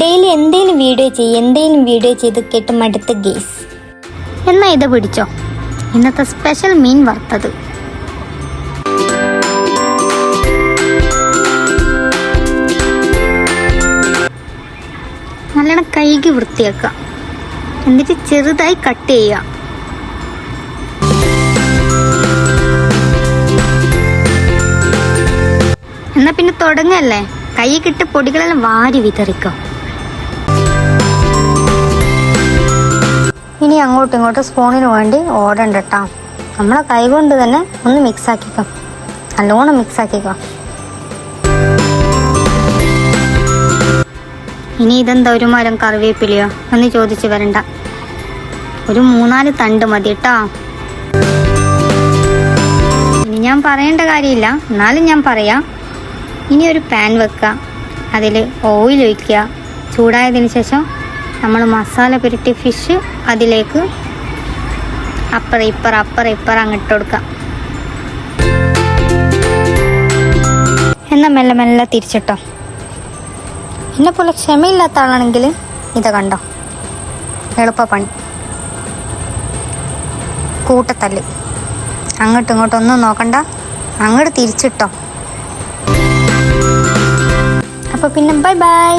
Daily എന്തേലും video ചെയ്യും എന്തേലും വീഡിയോ ചെയ്ത് കേട്ട് മടുത്ത് ഗേസ് എന്നാ ഇത് പിടിച്ചോ? ഇന്നത്തെ സ്പെഷ്യൽ മീൻ വറുത്തത്. നല്ലോണം കൈകി വൃത്തിയാക്കുക. എന്നിട്ട് ചെറുതായി കട്ട് ചെയ്യുക. എന്നാ പിന്നെ തുടങ്ങല്ലേ? കൈ കിട്ട് പൊടികളെല്ലാം വാരി വിതറിക്കോ. അങ്ങോട്ടും ഇങ്ങോട്ടും സ്പൂണിന് വേണ്ടി ഓടണ്ട കേട്ടോ നമ്മളെ കൈകൊണ്ട് തന്നെ ഒന്ന് മിക്സ് ആക്കിക്കോ. നല്ലോണം മിക്സ് ആക്കിക്കോ. ഇനി ഇതെന്താ ഒരു മരം കറിവേപ്പിലയോ എന്ന് ചോദിച്ചു വരണ്ട. ഒരു മൂന്നാൽ തണ്ട് മതി കേട്ടോ ഇനി ഞാൻ പറയേണ്ട കാര്യമില്ല. എന്നാലും ഞാൻ പറയാം. ഇനി ഒരു പാൻ വെക്കുക. അതിൽ ഓയിൽ ഒഴിക്കുക. ചൂടായതിന് ശേഷം നമ്മൾ മസാല പുരട്ടി ഫിഷ് അതിലേക്ക് അപ്പറ ഇപ്പറ അപ്പറ ഇപ്പറ അങ്ങിട്ട് കൊടുക്കാം. എന്നാൽ മെല്ലെ മെല്ലെ തിരിച്ചിട്ടോ. എന്നെ പോലെ ക്ഷമയില്ലാത്ത ആളാണെങ്കിൽ ഇത് കണ്ടോ? എളുപ്പ പണി കൂട്ടത്തല്ല്. അങ്ങോട്ടും ഇങ്ങോട്ടും ഒന്നും നോക്കണ്ട. അങ്ങോട്ട് തിരിച്ചിട്ടോ. അപ്പോൾ പിന്നെ ബൈ ബൈ.